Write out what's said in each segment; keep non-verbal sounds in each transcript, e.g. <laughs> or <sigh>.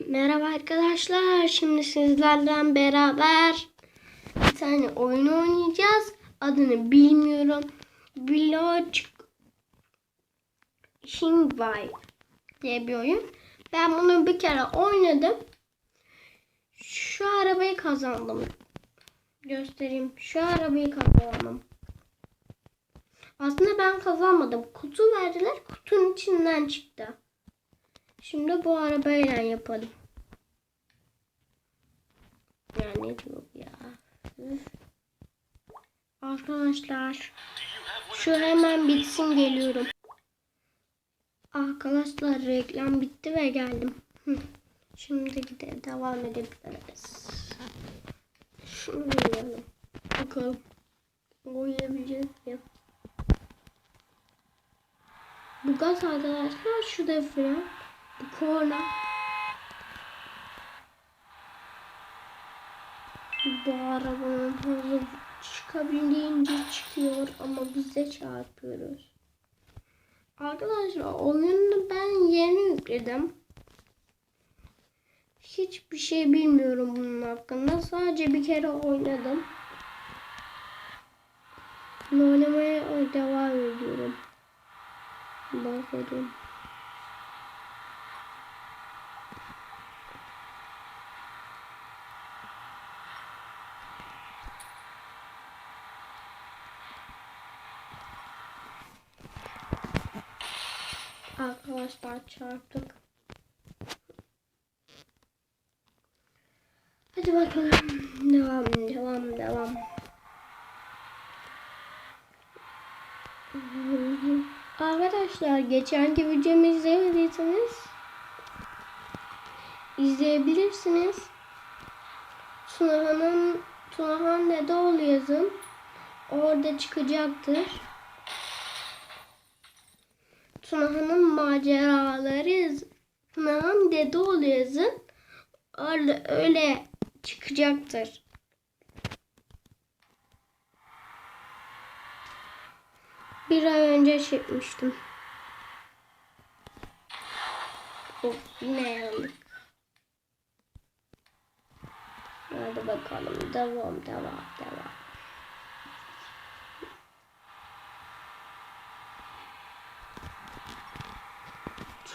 Merhaba arkadaşlar. Şimdi sizlerle beraber bir tane oyun oynayacağız. Adını bilmiyorum. Vlog Hingway diye bir oyun. Ben bunu bir kere oynadım. Şu arabayı kazandım. Göstereyim. Şu arabayı kazandım. Aslında ben kazanmadım. Kutu verdiler. Kutunun içinden çıktı. Şimdi bu arabayla yapalım. Ya ne diyor ya? Arkadaşlar şu hemen bitsin geliyorum. Arkadaşlar reklam bitti ve geldim. Şimdi gidelim devam edebiliriz. Şunu yiyelim. Bakalım. Oynayabileceğiz mi? Bu gaz arkadaşlar şu da fren. Korna. Bu arabanın hızı çıkabildiğince çıkıyor ama biz de çarpıyoruz. Arkadaşlar oyunu ben yeni yükledim. Hiçbir şey bilmiyorum bunun hakkında. Sadece bir kere oynadım. Oynamaya devam ediyorum. Bakalım. Arkadaşlar çarptık. Hadi bakalım. Devam, devam, devam. Arkadaşlar geçenki videomu izlemediyseniz izleyebilirsiniz. Tunahan'ın Tunahan Dedeoğlu yazın. Orada çıkacaktır. Tunahan'ın maceraları yaz- Tunahan Dedeoğlu yazın. Öyle, öyle çıkacaktır. Bir ay önce çekmiştim. Of yine. Hadi bakalım devam devam devam.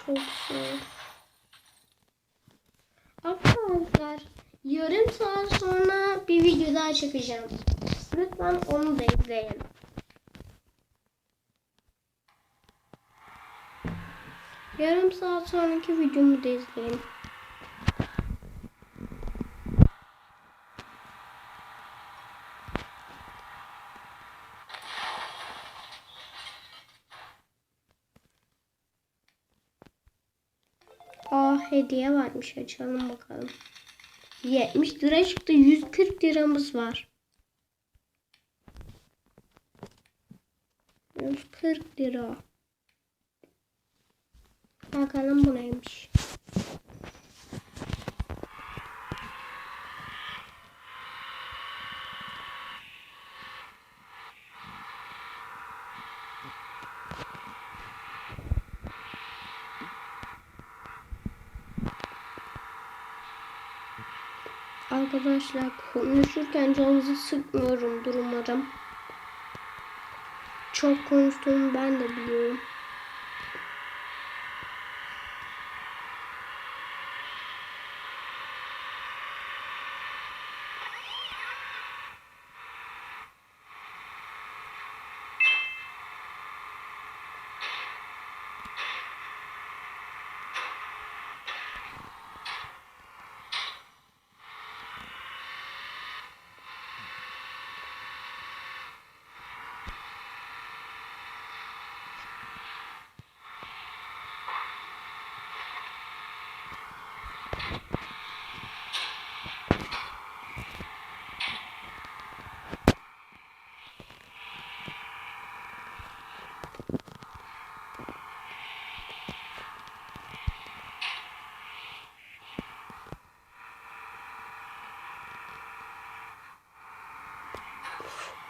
Çok zor. Arkadaşlar yarım saat sonra bir video daha çekeceğim. Lütfen onu da izleyin. Yarım saat sonraki videomu da izleyin. Aa hediye varmış açalım bakalım. 70 lira çıktı 140 liramız var. 140 lira. Bakalım bu neymiş. Arkadaşlar konuşurken canınızı sıkmıyorumdur umarım. Çok konuştuğumu ben de biliyorum.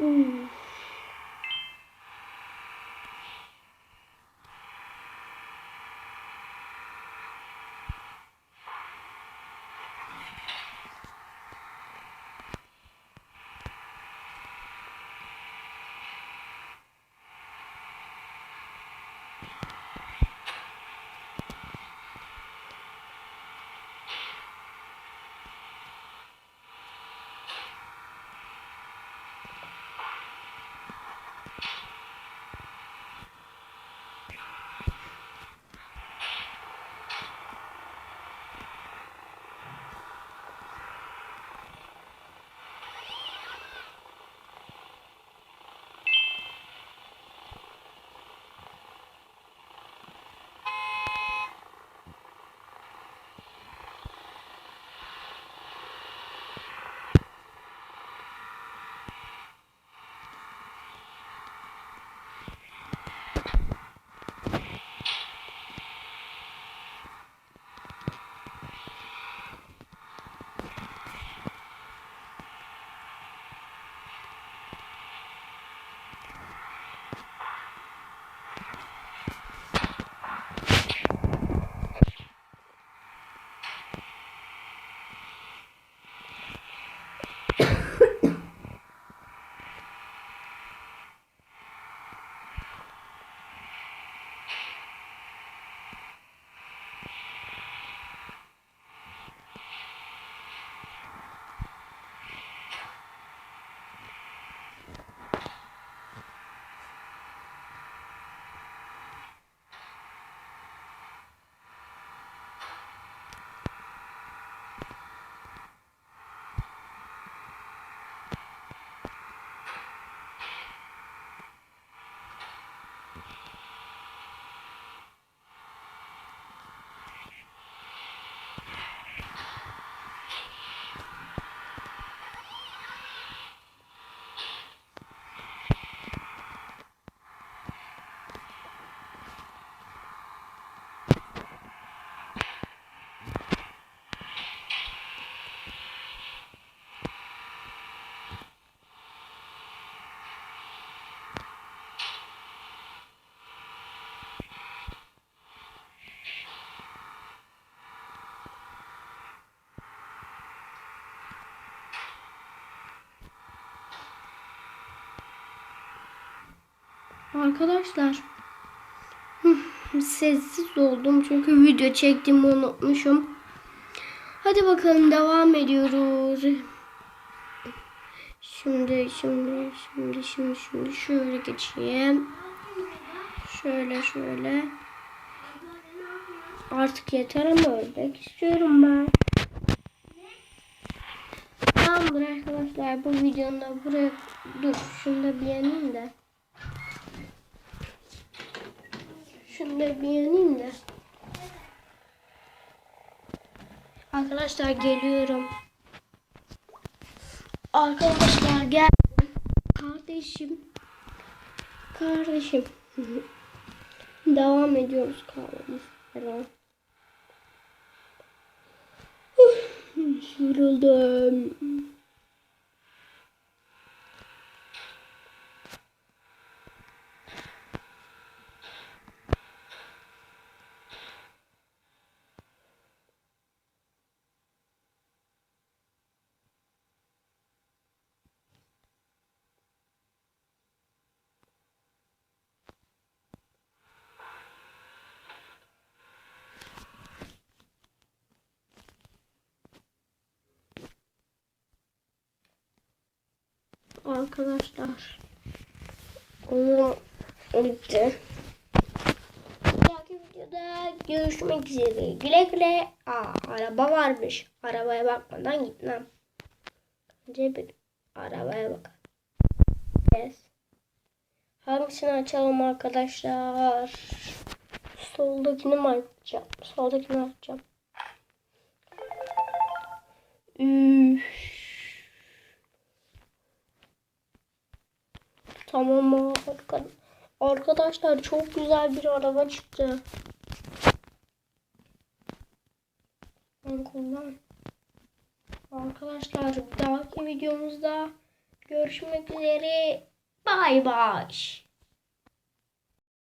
Hmm. Arkadaşlar. Sessiz oldum çünkü video çektiğimi unutmuşum. Hadi bakalım devam ediyoruz. Şimdi şimdi şimdi şimdi şimdi şöyle geçeyim. Şöyle şöyle. Artık yeter ama ölmek istiyorum ben. Tamamdır arkadaşlar bu videonun da buraya dur şunu da yeneyim de. Da bir yeneyim de. Arkadaşlar geliyorum. Arkadaşlar gel. Kardeşim. Kardeşim. <laughs> Devam ediyoruz kahvemiz. Yoruldum. Arkadaşlar. Onu bitti. Bir videoda görüşmek üzere. Güle güle. Aa, araba varmış. Arabaya bakmadan gitmem. Önce bir arabaya bakalım. Yes. Hangisini açalım arkadaşlar? Soldakini mi açacağım? Soldakini açacağım. Üf. Tamam arka- arkadaşlar çok güzel bir araba çıktı. Ben kullan. Arkadaşlar bir dahaki videomuzda görüşmek üzere. Bay bay.